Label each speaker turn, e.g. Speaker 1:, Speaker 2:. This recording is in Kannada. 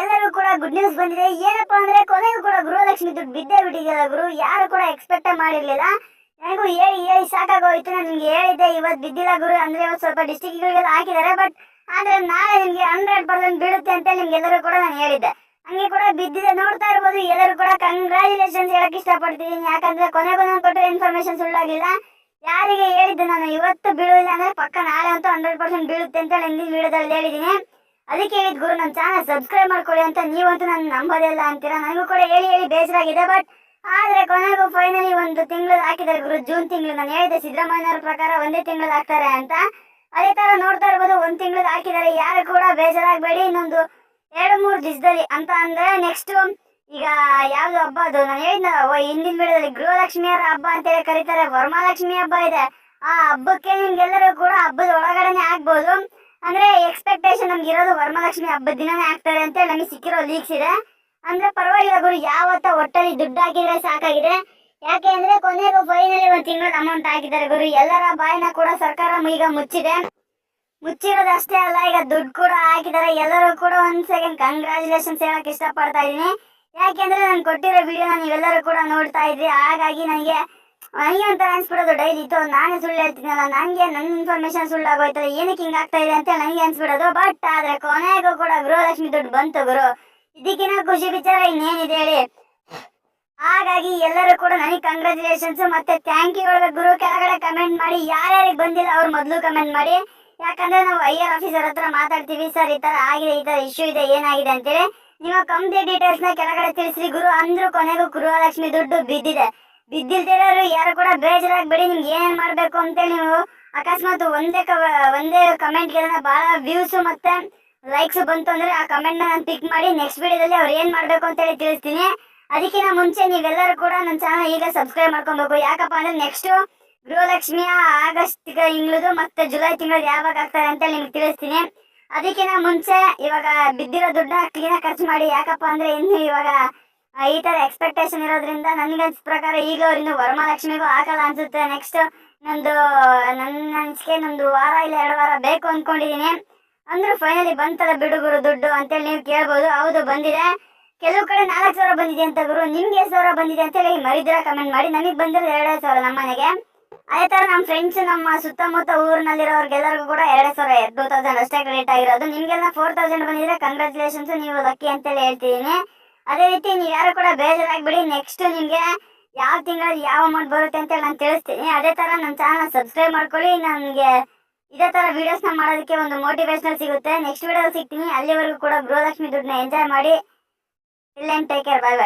Speaker 1: ಎಲ್ಲರೂ ಕೂಡ ಗುಡ್ ನ್ಯೂಸ್ ಬಂದಿದೆ. ಏನಪ್ಪಾ ಅಂದ್ರೆ ಕೊನೆಗೂ ಕೂಡ ಗೃಹಲಕ್ಷ್ಮಿ ದುಡ್ಡು ಬಿದ್ದೇ ಬಿಟ್ಟಿದೆಯಲ್ಲ ಗುರು ಯಾರು ಕೂಡ ಎಕ್ಸ್ಪೆಕ್ಟ್ ಮಾಡಿರ್ಲಿಲ್ಲ. ನನಗೂ ಹೇಳಿ ಹೇಳಿ ಸಾಕಾಗೋಯ್ತು. ನಾನು ನಿಮ್ಗೆ ಹೇಳಿದ್ದೆ ಇವತ್ತು ಬಿದ್ದಿಲ್ಲ ಗುರು ಅಂದ್ರೆ ಇವತ್ತು ಸ್ವಲ್ಪ ಡಿಸ್ಟಿಕ್ಗಳಿಗೆಲ್ಲ ಹಾಕಿದ್ದಾರೆ. ಬಟ್ ಆದ್ರೆ ನಾಳೆ ನಿಮ್ಗೆ ಹಂಡ್ರೆಡ್ ಪರ್ಸೆಂಟ್ ಬೀಳುತ್ತೆ ಅಂತ ನಿಮ್ಗೆಲ್ಲರೂ ಕೂಡ ನಾನು ಹೇಳಿದ್ದೆ. ಹಂಗೆ ಕೂಡ ಬಿದ್ದಿದೆ. ನೋಡ್ತಾ ಇರ್ಬೋದು. ಎಲ್ಲರೂ ಕೂಡ ಕಂಗ್ರಾಚುಲೇಷನ್ಸ್ ಹೇಳಕ್ ಇಷ್ಟಪಡ್ತಿದ್ದೀನಿ. ಯಾಕಂದ್ರೆ ಕೊನೆಗೂ ನಾನು ಕೊಟ್ಟಿರೋ ಇನ್ಫಾರ್ಮೇಶನ್ ಸುಳ್ಳಾಗಿಲ್ಲ. ಯಾರಿಗೆ ಹೇಳಿದ್ದೆ ನಾನು? ಇವತ್ತು ಬೀಳುವುದಿಲ್ಲ ಅಂದ್ರೆ ಪಕ್ಕ ನಾಳೆ ಅಂತೂ ಹಂಡ್ರೆಡ್ ಪರ್ಸೆಂಟ್ ಬೀಳುತ್ತೆ ಅಂತ ಹಿಂದಿನ ವಿಡಿಯೋದಲ್ಲಿ ಹೇಳಿದ್ದೀನಿ. ಅದಕ್ಕೆ ಹೇಳಿದ್ ಗುರು ನನ್ನ ಚಾನಲ್ ಸಬ್ಸ್ಕ್ರೈಬ್ ಮಾಡ್ಕೊಳ್ಳಿ ಅಂತ ನೀವಂತೂ ನನ್ನ ನಂಬೋದಿಲ್ಲ ಅಂತೀರಾ? ನನಗೂ ಕೂಡ ಹೇಳಿ ಹೇಳಿ ಬೇಜಾರಾಗಿದೆ ಬಟ್ ಆದ್ರೆ ಕೊನೆಗೂ ಫೈನಲಿ ಒಂದು ತಿಂಗಳು ಹಾಕಿದ್ದಾರೆ ಗುರು, ಜೂನ್ ತಿಂಗಳು. ನಾನು ಹೇಳಿದೆ ಸಿದ್ದರಾಮಯ್ಯವ್ರ ಪ್ರಕಾರ ಒಂದೇ ತಿಂಗಳು ಹಾಕ್ತಾರೆ ಅಂತ. ಅದೇ ತರ ನೋಡ್ತಾ ಇರ್ಬೋದು, ಒಂದ್ ತಿಂಗಳು ಹಾಕಿದ್ದಾರೆ. ಯಾರು ಕೂಡ ಬೇಜಾರಾಗಬೇಡಿ, ಇನ್ನೊಂದು ಎರಡು ಮೂರು ದಿವಸದಲ್ಲಿ ಅಂತ ಅಂದ್ರೆ ನೆಕ್ಸ್ಟ್ ಈಗ ಯಾವ್ದು ಹಬ್ಬ ಅದು. ನಾನು ಹೇಳಿದ್ನ ಹಿಂದಿನ ವಿಡಿಯೋದಲ್ಲಿ ಗೃಹಲಕ್ಷ್ಮಿಯರ ಹಬ್ಬ ಅಂತೇಳಿ ಕರೀತಾರೆ. ವರಮಹಾಲಕ್ಷ್ಮಿ ಹಬ್ಬ ಇದೆ. ಆ ಹಬ್ಬಕ್ಕೆ ನಿಮ್ಗೆಲ್ಲರೂ ಕೂಡ ಹಬ್ಬದ ಒಳಗಡೆನೆ ಆಗ್ಬೋದು. ಅಂದ್ರೆ ಎಕ್ಸ್ಪೆಕ್ಟೇಷನ್ ನಮ್ಗೆ ಇರೋದು ವರಮಹಾಲಕ್ಷ್ಮಿ ಹಬ್ಬದ ದಿನನೇ ಆಗ್ತಾರೆ ಅಂತ ನಮಗೆ ಸಿಕ್ಕಿರೋ ಲೀಕ್ಸ್ ಇದೆ. ಅಂದ್ರೆ ಪರವಾಗಿಲ್ಲ ಗುರು, ಯಾವತ್ತ ಒಟ್ಟಲ್ಲಿ ದುಡ್ಡು ಹಾಕಿದ್ರೆ ಸಾಕಾಗಿದೆ. ಯಾಕೆ ಅಂದ್ರೆ ಕೊನೆಗೂ ಫೈನಲಿ ಒಂದು ತಿಂಗಳ ಅಮೌಂಟ್ ಹಾಕಿದ್ದಾರೆ ಗುರು. ಎಲ್ಲರ ಬಾಯಿನ ಕೂಡ ಸರ್ಕಾರ ಈಗ ಮುಚ್ಚಿದೆ. ಮುಚ್ಚಿರೋದು ಅಷ್ಟೇ ಅಲ್ಲ, ಈಗ ದುಡ್ಡು ಕೂಡ ಹಾಕಿದ್ದಾರೆ. ಎಲ್ಲರೂ ಕೂಡ ಒಂದ್ ಸೆಕೆಂಡ್ ಕಂಗ್ರಾಚುಲೇಷನ್ಸ್ ಹೇಳಕ್ ಇಷ್ಟಪಡ್ತಾ ಇದ್ದೀನಿ. ಯಾಕೆಂದ್ರೆ ನಾನು ಕೊಟ್ಟಿರೋ ವಿಡಿಯೋನ ನೀವೆಲ್ಲರೂ ಕೂಡ ನೋಡ್ತಾ ಇದ್ರಿ. ಹಾಗಾಗಿ ನನಗೆ ನನಗೆ ಅಂತ ಅನ್ಸ್ಬಿಡೋದು ಡೈಲಿ. ಇತ್ತು ನಾನೇ ಸುಳ್ಳು ಹೇಳ್ತೀನಲ್ಲ ನನಗೆ ನನ್ನ ಇನ್ಫಾರ್ಮೇಶನ್ ಸುಳ್ಳಾಗೋಯ್ತಲ್ಲ, ಏನಕ್ಕೆ ಹಿಂಗೆ ಆಗ್ತಾ ಇದೆ ಅಂತ ನನಗೆ ಅನ್ಸ್ಬಿಡೋದು. ಬಟ್ ಆದ್ರೆ ಕೊನೆಗೂ ಕೂಡ ಗೃಹಲಕ್ಷ್ಮಿ ದುಡ್ಡು ಬಂತು ಗುರು. ಇದಕ್ಕಿನ ಖುಷಿ ವಿಚಾರ ಇನ್ನೇನಿದೆ ಹೇಳಿ? ಹಾಗಾಗಿ ಎಲ್ಲರೂ ಕೂಡ ನನಗೆ ಕಂಗ್ರಾಚುಲೇಷನ್ಸ್ ಮತ್ತೆ ಥ್ಯಾಂಕ್ ಯು ಗುರು. ಕೆಳಗಡೆ ಕಮೆಂಟ್ ಮಾಡಿ. ಯಾರ್ಯಾರಿಗೆ ಬಂದಿಲ್ಲ ಅವ್ರು ಮೊದಲು ಕಮೆಂಟ್ ಮಾಡಿ. ಯಾಕಂದ್ರೆ ನಾವು ಐ ಆರ್ ಆಫೀಸರ್ ಹತ್ರ ಮಾತಾಡ್ತೀವಿ. ಸರ್, ಈ ತರ ಆಗಿದೆ, ಈ ತರ ಇಶ್ಯೂ ಇದೆ, ಏನಾಗಿದೆ ಅಂತೇಳಿ. ನಿಮ್ಮ ಕಂಪ್ಲೀಟ್ ಡೀಟೇಲ್ಸ್ನ ಕೆಳಗಡೆ ತಿಳಿಸ್ರಿ ಗುರು. ಅಂದ್ರೂ ಕೊನೆಗೂ ಗೃಹಲಕ್ಷ್ಮಿ ದುಡ್ಡು ಬಿದ್ದಿದೆ. ಬಿದ್ದಿಲ್ದಿರೋರು ಯಾರು ಕೂಡ ಬೇಜಾರಾಗ್ಬೇಡಿ, ನಿಮ್ಗೆ ಏನ್ ಮಾಡ್ಬೇಕು ಅಂತೇಳಿ ನೀವು ಅಕಸ್ಮಾತ್ ಒಂದೇ ಕ- ಒಂದೇ ಕಮೆಂಟ್ ಬಹಳ ವ್ಯೂಸ್ ಮತ್ತೆ ಲೈಕ್ಸ್ ಬಂತು ಅಂದ್ರೆ ಆ ಕಮೆಂಟ್ ನಾನು ಪಿಕ್ ಮಾಡಿ ನೆಕ್ಸ್ಟ್ ವಿಡಿಯೋದಲ್ಲಿ ಅವ್ರು ಏನ್ ಮಾಡ್ಬೇಕು ಅಂತೇಳಿ ತಿಳಿಸ್ತೀನಿ. ಅದಕ್ಕಿಂತ ಮುಂಚೆ ನೀವೆಲ್ಲರೂ ಕೂಡ ನನ್ನ ಚಾನಲ್ ಈಗ ಸಬ್ಸ್ಕ್ರೈಬ್ ಮಾಡ್ಕೊಬೇಕು. ಯಾಕಪ್ಪ ಅಂದ್ರೆ ನೆಕ್ಸ್ಟ್ ಗೃಹಲಕ್ಷ್ಮಿಯ ಆಗಸ್ಟ್ ತಿಂಗಳದು ಮತ್ತೆ ಜುಲೈ ತಿಂಗಳದು ಯಾವಾಗ ಆಗ್ತಾರೆ ಅಂತ ನಿಮ್ಗೆ ತಿಳಿಸ್ತೀನಿ. ಅದಕ್ಕಿಂತ ಮುಂಚೆ ಇವಾಗ ಬಿದ್ದಿರೋ ದುಡ್ಡನ್ನ ಕ್ಲೀನಾಗಿ ಖರ್ಚು ಮಾಡಿ, ಯಾಕಪ್ಪ ಅಂದ್ರೆ ಇನ್ನು ಇವಾಗ ಈ ತರ ಎಕ್ಸ್ಪೆಕ್ಟೇಷನ್ ಇರೋದ್ರಿಂದ ನನಗೆ ಅನ್ಸ್ ಪ್ರಕಾರ ಈಗ ಅವ್ರಿಂದ ವರಮಹಾಲಕ್ಷ್ಮಿಗೂ ಹಾಕಲ್ಲ ಅನ್ಸುತ್ತೆ. ನೆಕ್ಸ್ಟ್ ನಂದು ನನ್ನ ಅನ್ಸಿಕೆ ನಂದು ವಾರ ಇಲ್ಲ ಎರಡು ವಾರ ಬೇಕು ಅನ್ಕೊಂಡಿದೀನಿ. ಅಂದ್ರೆ ಫೈನಲಿ ಬಂತಲ್ಲ ಬಿಡುಗುರು ದುಡ್ಡು ಅಂತೇಳಿ ನೀವು ಕೇಳ್ಬೋದು. ಹೌದು, ಬಂದಿದೆ. ಕೆಲವು ಕಡೆ ನಾಲ್ಕು ಸಾವಿರ ಬಂದಿದೆ ಅಂತ ಗುರು. ನಿಮ್ಗೆ ಎಷ್ಟು ಸಾವಿರ ಬಂದಿದೆ ಅಂತೇಳಿ ಮರಿದಿರ ಕಮೆಂಟ್ ಮಾಡಿ. ನನಗೆ ಬಂದಿರೋದು ಎರಡೇ ಸಾವಿರ ನಮ್ಮ ಮನೆಗೆ. ಅದೇ ತರ ನಮ್ಮ ಫ್ರೆಂಡ್ಸ್ ನಮ್ಮ ಸುತ್ತಮುತ್ತ ಊರಿನಲ್ಲಿರೋರ್ಗೆಲ್ಲರಿಗೂ ಕೂಡ ಎರಡೇ ಸಾವಿರ ಎರಡು ತೌಸಂಡ್ ಅಷ್ಟೇ ಕ್ರೆಡಿಟ್ ಆಗಿರೋದು. ನಿಮ್ಗೆಲ್ಲ ಫೋರ್ ತೌಸಂಡ್ ಬಂದಿದ್ರೆ ಕಂಗ್ರಾಚುಲೇಷನ್ಸ್ ನೀವು ಲಕ್ಕಿ ಅಂತೇಳಿ ಹೇಳ್ತಿದ್ದೀನಿ ಅದೇ ರೀತಿ ನೀವು ಯಾರು ಕೂಡ ಬೇಜಾರಾಗ್ಬಿಡಿ. ನೆಕ್ಸ್ಟ್ ನಿಮಗೆ ಯಾವ ತಿಂಗಳಲ್ಲಿ ಯಾವ ಅಮೌಂಟ್ ಬರುತ್ತೆ ಅಂತ ನಾನು ತಿಳಿಸ್ತೀನಿ. ಅದೇ ತರ ನನ್ನ ಚಾನಲ್ ಸಬ್ಸ್ಕ್ರೈಬ್ ಮಾಡ್ಕೊಳ್ಳಿ. ನನಗೆ ಇದೇ ತರ ವಿಡಿಯೋಸ್ನ ಮಾಡೋದಕ್ಕೆ ಒಂದು ಮೋಟಿವೇಶನಲ್ ಸಿಗುತ್ತೆ. ನೆಕ್ಸ್ಟ್ ವಿಡಿಯೋ ಸಿಗ್ತೀನಿ. ಅಲ್ಲಿವರೆಗೂ ಕೂಡ ಗೃಹಲಕ್ಷ್ಮಿ ದುಡ್ಡನ್ನ ಎಂಜಾಯ್ ಮಾಡಿ. ಇಲ್ಲ ಟೇಕ್ ಕೇರ್ ಬಾಯ್ ಬಾಯ್